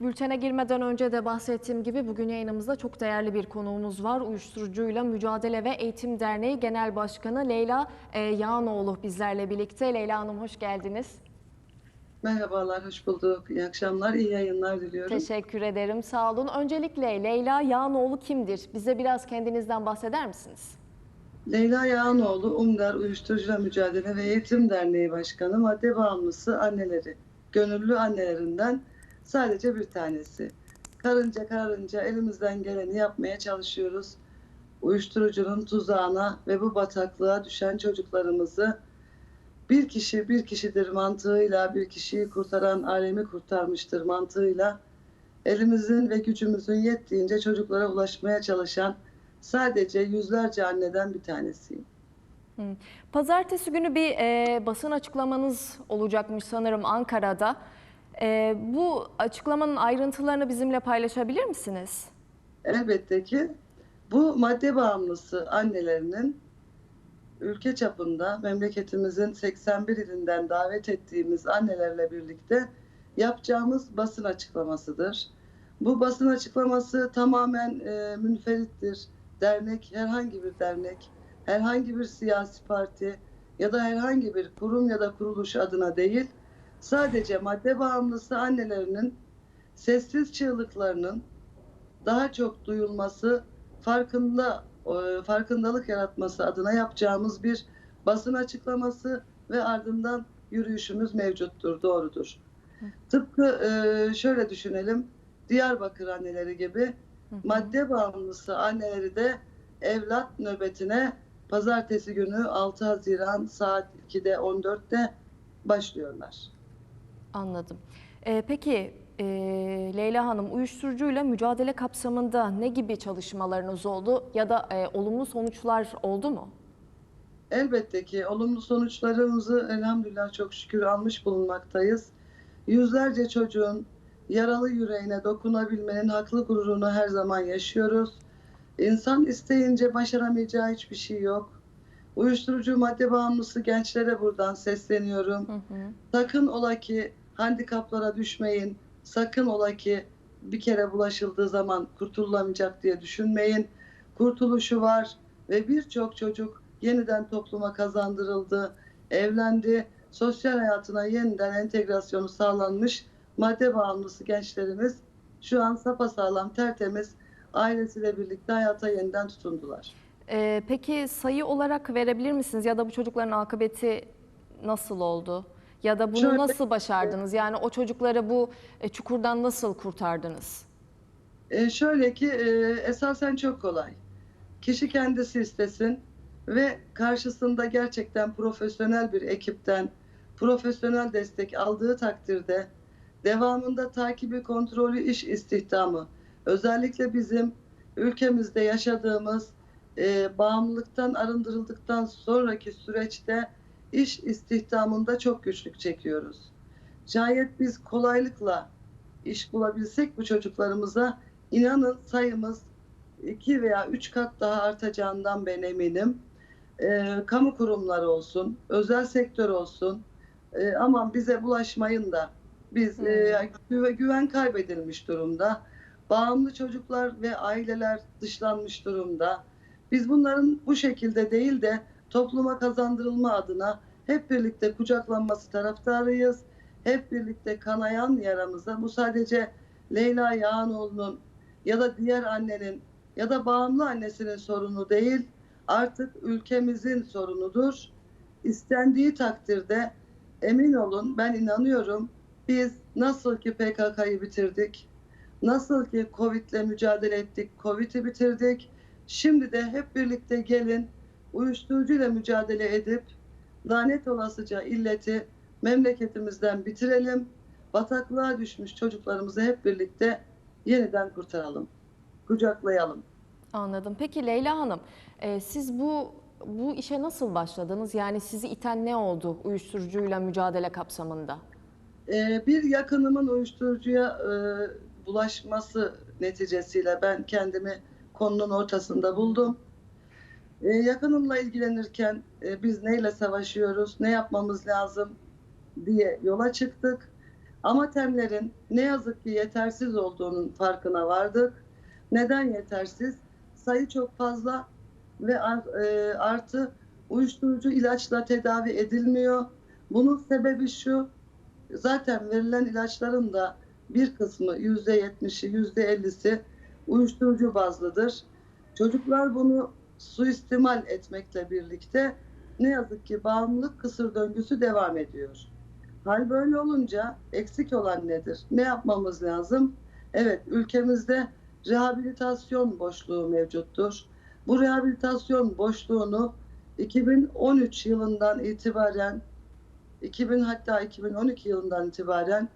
Bültene girmeden önce de bahsettiğim gibi bugün yayınımızda çok değerli bir konuğumuz var. Uyuşturucuyla Mücadele ve Eğitim Derneği Genel Başkanı Leyla e, Yağnoğlu bizlerle birlikte. Leyla Hanım hoş geldiniz. Merhabalar, hoş bulduk. İyi akşamlar, iyi yayınlar diliyorum. Teşekkür ederim, sağ olun. Öncelikle Leyla Yağnoğlu kimdir? Bize biraz kendinizden bahseder misiniz? Leyla Yağanoğlu, Umgar Uyuşturucuyla Mücadele ve Eğitim Derneği Başkanı, madde bağımlısı anneleri, gönüllü annelerinden sadece bir tanesi. Karınca karınca elimizden geleni yapmaya çalışıyoruz. Uyuşturucunun tuzağına ve bu bataklığa düşen çocuklarımızı bir kişi bir kişidir mantığıyla, bir kişiyi kurtaran alemi kurtarmıştır mantığıyla elimizin ve gücümüzün yettiğince çocuklara ulaşmaya çalışan sadece yüzlerce anneden bir tanesiyim. Pazartesi günü bir e, basın açıklamanız olacakmış sanırım Ankara'da. E, bu açıklamanın ayrıntılarını bizimle paylaşabilir misiniz? Elbette ki bu madde bağımlısı annelerinin ülke çapında memleketimizin 81 ilinden davet ettiğimiz annelerle birlikte yapacağımız basın açıklamasıdır. Bu basın açıklaması tamamen e, münferittir. Dernek, herhangi bir dernek, herhangi bir siyasi parti ya da herhangi bir kurum ya da kuruluş adına değil, sadece madde bağımlısı annelerinin sessiz çığlıklarının daha çok duyulması, farkında e, farkındalık yaratması adına yapacağımız bir basın açıklaması ve ardından yürüyüşümüz mevcuttur, doğrudur. Tıpkı e, şöyle düşünelim, Diyarbakır anneleri gibi madde bağımlısı anneleri de evlat nöbetine pazartesi günü 6 Haziran saat 2'de 14'te başlıyorlar. Anladım. E, peki e, Leyla Hanım uyuşturucuyla mücadele kapsamında ne gibi çalışmalarınız oldu ya da e, olumlu sonuçlar oldu mu? Elbette ki olumlu sonuçlarımızı elhamdülillah çok şükür almış bulunmaktayız. Yüzlerce çocuğun yaralı yüreğine dokunabilmenin haklı gururunu her zaman yaşıyoruz. İnsan isteyince başaramayacağı hiçbir şey yok. Uyuşturucu madde bağımlısı gençlere buradan sesleniyorum. Hı hı. Sakın ola ki handikaplara düşmeyin. Sakın ola ki bir kere bulaşıldığı zaman kurtulamayacak diye düşünmeyin. Kurtuluşu var ve birçok çocuk yeniden topluma kazandırıldı, evlendi, sosyal hayatına yeniden entegrasyonu sağlanmış madde bağımlısı gençlerimiz şu an sapasağlam, tertemiz ailesiyle birlikte hayata yeniden tutundular. E, peki sayı olarak verebilir misiniz ya da bu çocukların akıbeti nasıl oldu? Ya da bunu Şöyle- nasıl başardınız? Yani o çocukları bu e, çukurdan nasıl kurtardınız? E, şöyle ki e, esasen çok kolay. Kişi kendisi istesin ve karşısında gerçekten profesyonel bir ekipten profesyonel destek aldığı takdirde devamında takibi, kontrolü, iş istihdamı özellikle bizim ülkemizde yaşadığımız e, bağımlılıktan arındırıldıktan sonraki süreçte iş istihdamında çok güçlük çekiyoruz. Şayet biz kolaylıkla iş bulabilsek bu çocuklarımıza inanın sayımız iki veya üç kat daha artacağından ben eminim. Ee, kamu kurumları olsun, özel sektör olsun, e, aman bize bulaşmayın da biz e, güve- güven kaybedilmiş durumda. Bağımlı çocuklar ve aileler dışlanmış durumda. Biz bunların bu şekilde değil de topluma kazandırılma adına hep birlikte kucaklanması taraftarıyız. Hep birlikte kanayan yaramıza bu sadece Leyla Yağanoğlu'nun ya da diğer annenin ya da bağımlı annesinin sorunu değil, artık ülkemizin sorunudur. İstendiği takdirde emin olun ben inanıyorum biz nasıl ki PKK'yı bitirdik, nasıl ki Covid'le mücadele ettik, Covid'i bitirdik. Şimdi de hep birlikte gelin uyuşturucuyla mücadele edip lanet olasıca illeti memleketimizden bitirelim. Bataklığa düşmüş çocuklarımızı hep birlikte yeniden kurtaralım. Kucaklayalım. Anladım. Peki Leyla Hanım, e, siz bu bu işe nasıl başladınız? Yani sizi iten ne oldu uyuşturucuyla mücadele kapsamında? Ee, bir yakınımın uyuşturucuya e, bulaşması neticesiyle ben kendimi konunun ortasında buldum. Ee, yakınımla ilgilenirken e, biz neyle savaşıyoruz, ne yapmamız lazım diye yola çıktık. Amatemlerin ne yazık ki yetersiz olduğunun farkına vardık. Neden yetersiz? Sayı çok fazla ve e, artı uyuşturucu ilaçla tedavi edilmiyor. Bunun sebebi şu, zaten verilen ilaçların da bir kısmı yüzde yetmişi, yüzde ellisi uyuşturucu bazlıdır. Çocuklar bunu suistimal etmekle birlikte ne yazık ki bağımlılık kısır döngüsü devam ediyor. Hal böyle olunca eksik olan nedir? Ne yapmamız lazım? Evet, ülkemizde rehabilitasyon boşluğu mevcuttur. Bu rehabilitasyon boşluğunu 2013 yılından itibaren 2000 hatta 2012 yılından itibaren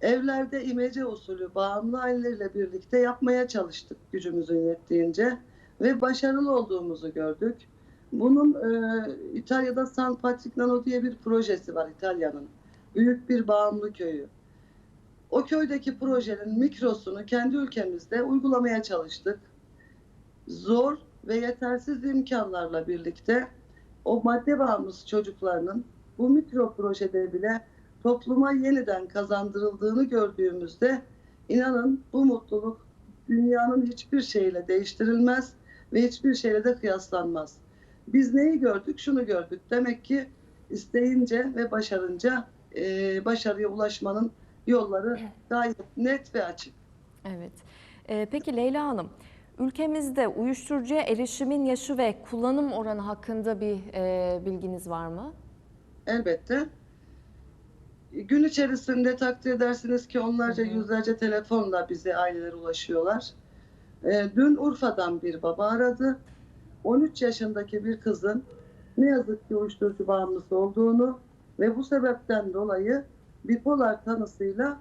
evlerde imece usulü bağımlı aileleriyle birlikte yapmaya çalıştık gücümüzün yettiğince ve başarılı olduğumuzu gördük. Bunun e, İtalya'da San Patrignano diye bir projesi var İtalya'nın. Büyük bir bağımlı köyü. O köydeki projenin mikrosunu kendi ülkemizde uygulamaya çalıştık. Zor ve yetersiz imkanlarla birlikte o madde bağımlısı çocuklarının bu mikro projede bile topluma yeniden kazandırıldığını gördüğümüzde inanın bu mutluluk dünyanın hiçbir şeyle değiştirilmez ve hiçbir şeyle de kıyaslanmaz. Biz neyi gördük? Şunu gördük. Demek ki isteyince ve başarınca e, başarıya ulaşmanın yolları gayet net ve açık. Evet. Ee, peki Leyla Hanım, ülkemizde uyuşturucuya erişimin yaşı ve kullanım oranı hakkında bir e, bilginiz var mı? Elbette. Gün içerisinde takdir edersiniz ki onlarca Hı hı. yüzlerce telefonla bize aileler ulaşıyorlar. Ee, dün Urfa'dan bir baba aradı. 13 yaşındaki bir kızın ne yazık ki uyuşturucu bağımlısı olduğunu ve bu sebepten dolayı bipolar tanısıyla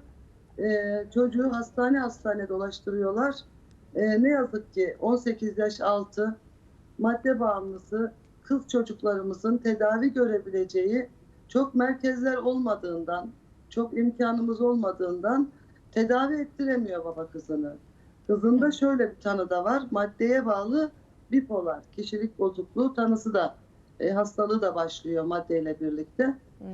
e, çocuğu hastane hastane dolaştırıyorlar. E, ne yazık ki 18 yaş altı madde bağımlısı kız çocuklarımızın tedavi görebileceği çok merkezler olmadığından, çok imkanımız olmadığından tedavi ettiremiyor baba kızını. Kızında şöyle bir tanı da var. Maddeye bağlı bipolar, kişilik bozukluğu tanısı da, e, hastalığı da başlıyor maddeyle birlikte. Hmm,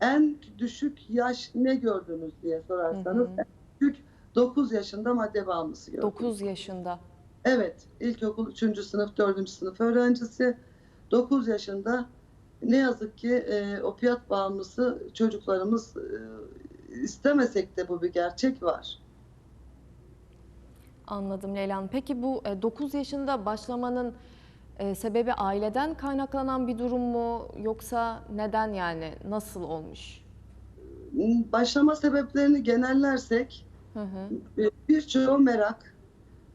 En düşük yaş ne gördünüz diye sorarsanız hı. en düşük 9 yaşında madde bağımlısı gördüm. 9 yaşında. Evet, ilkokul 3. sınıf, 4. sınıf öğrencisi 9 yaşında ne yazık ki e, opiyat bağımlısı çocuklarımız e, istemesek de bu bir gerçek var. Anladım Leyla Hanım. Peki bu 9 yaşında başlamanın e, sebebi aileden kaynaklanan bir durum mu yoksa neden yani nasıl olmuş? Başlama sebeplerini genellersek Hı hı. e, birçoğu merak,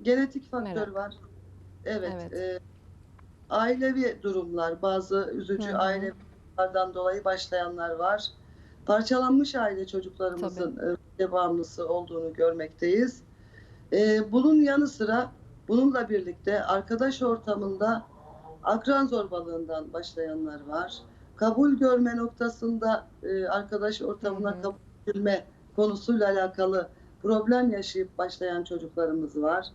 genetik faktör Merak. var. Evet, Evet. e, ailevi durumlar, bazı üzücü Hı hı. ailelerden dolayı başlayanlar var. Parçalanmış aile çocuklarımızın e, bağımlısı olduğunu görmekteyiz. E, bunun yanı sıra bununla birlikte arkadaş ortamında akran zorbalığından başlayanlar var. Kabul görme noktasında e, arkadaş ortamına Hı hı. kabul edilme konusuyla alakalı problem yaşayıp başlayan çocuklarımız var.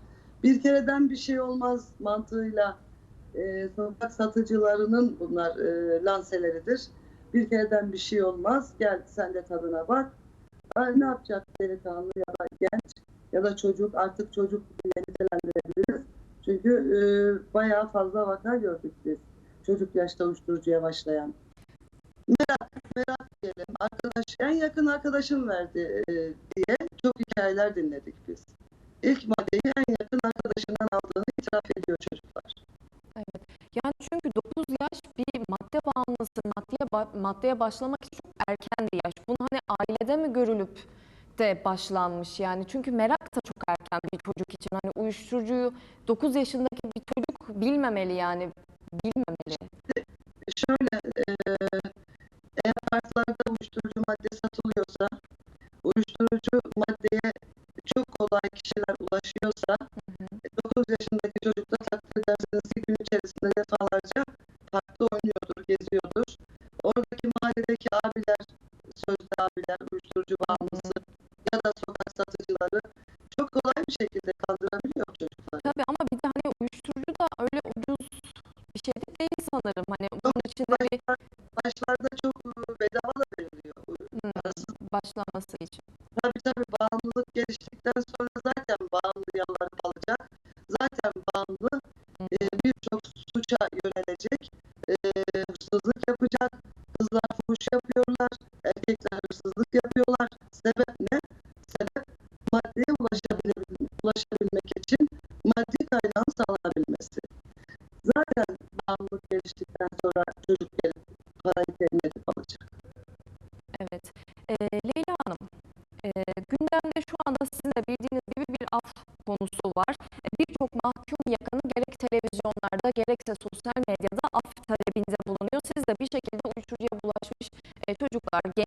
Bir kereden bir şey olmaz mantığıyla e, sokak satıcılarının bunlar e, lanseleridir. Bir kereden bir şey olmaz. Gel sen de tadına bak. Ay, ne yapacak delikanlı ya da genç ya da çocuk artık çocuk diye nitelendirebiliriz. Çünkü e, bayağı fazla vaka gördük biz. Çocuk yaşta uyuşturucuya başlayan. Merak, merak diyelim. Arkadaş, en yakın arkadaşım verdi e, diye çok hikayeler dinledik biz. İlk maddeyi en yakın arkadaşından aldığını itiraf ediyor çocuklar. Yani çünkü 9 yaş bir madde bağımlısı maddeye, maddeye başlamak için çok erken bir yaş. Bunu hani ailede mi görülüp de başlanmış yani? Çünkü merak da çok erken bir çocuk için. Hani uyuşturucuyu 9 yaşındaki bir çocuk bilmemeli yani. Bilmemeli.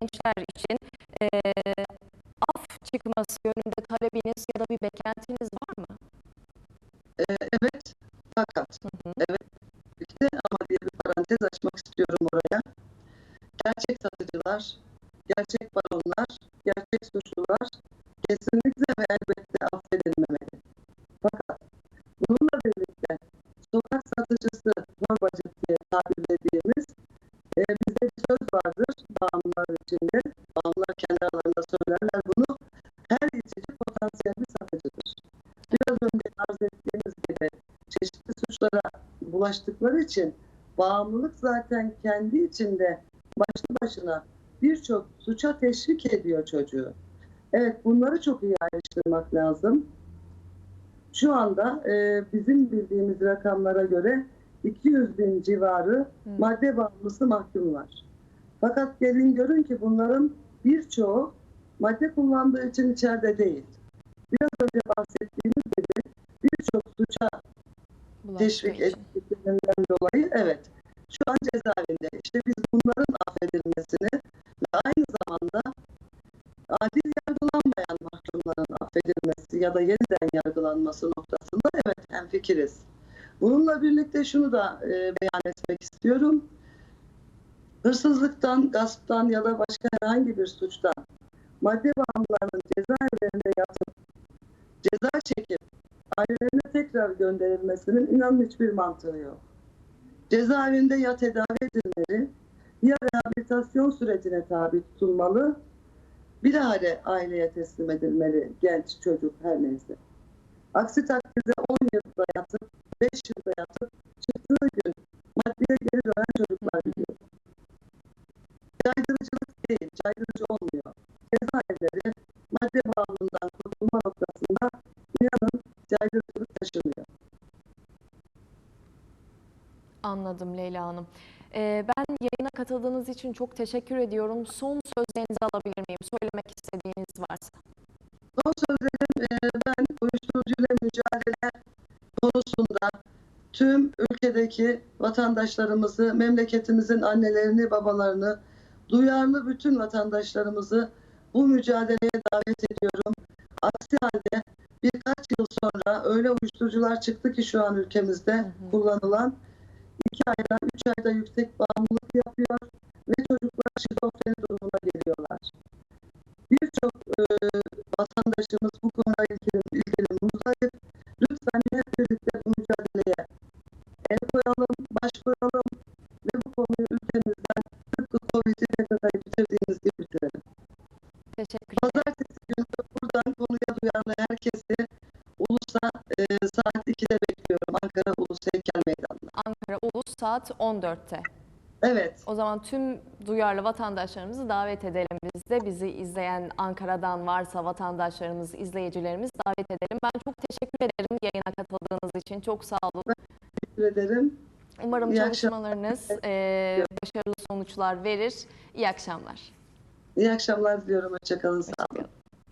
Gençler için e, af çıkması yönünde bulaştıkları için bağımlılık zaten kendi içinde başlı başına birçok suça teşvik ediyor çocuğu. Evet bunları çok iyi ayrıştırmak lazım. Şu anda e, bizim bildiğimiz rakamlara göre 200 bin civarı Hı. madde bağımlısı mahkum var. Fakat gelin görün ki bunların birçoğu madde kullandığı için içeride değil. Biraz önce bahsettiğimiz gibi birçok suça Bulaştığı teşvik için. Ettiklerinden dolayı evet şu an cezaevinde. İşte biz bunların affedilmesini ve aynı zamanda adil yargılanmayan mahkumların affedilmesi ya da yeniden yargılanması noktasında evet hemfikiriz. Bununla birlikte şunu da e, beyan etmek istiyorum. Hırsızlıktan, gasptan ya da başka herhangi bir suçtan madde bağımlılarının cezaevlerinde yatıp ceza çekip ailelerine tekrar gönderilmesinin inanın hiçbir mantığı yok. Cezaevinde ya tedavi edilmeli ya rehabilitasyon sürecine tabi tutulmalı, bilahare aileye teslim edilmeli genç çocuk her neyse. Aksi takdirde 10 yılda yatıp 5 yılda yatıp çıktığı gün maddeye geri dönen çocuklar gidiyor. Caydırıcılık değil, caydırıcı olmuyor. Cezaevleri Anladım Leyla Hanım. Ee, ben yayına katıldığınız için çok teşekkür ediyorum. Son sözlerinizi alabilir miyim? Söylemek istediğiniz varsa. Son sözlerim e, ben uyuşturucuyla mücadele konusunda tüm ülkedeki vatandaşlarımızı, memleketimizin annelerini, babalarını, duyarlı bütün vatandaşlarımızı bu mücadeleye davet ediyorum. Aksi halde birkaç yıl sonra öyle uyuşturucular çıktı ki şu an ülkemizde Hı hı. kullanılan iki ayda, üç ayda yüksek bağımlılık yapıyor ve çocuklar şizofreni durumuna saat 14'te. Evet. O zaman tüm duyarlı vatandaşlarımızı davet edelim biz de. Bizi izleyen Ankara'dan varsa vatandaşlarımız, izleyicilerimiz davet edelim. Ben çok teşekkür ederim yayına katıldığınız için. Çok sağ olun. Teşekkür ederim. Umarım İyi çalışmalarınız eee, başarılı sonuçlar verir. İyi akşamlar. İyi akşamlar diliyorum. Hoşçakalın. Sağ olun.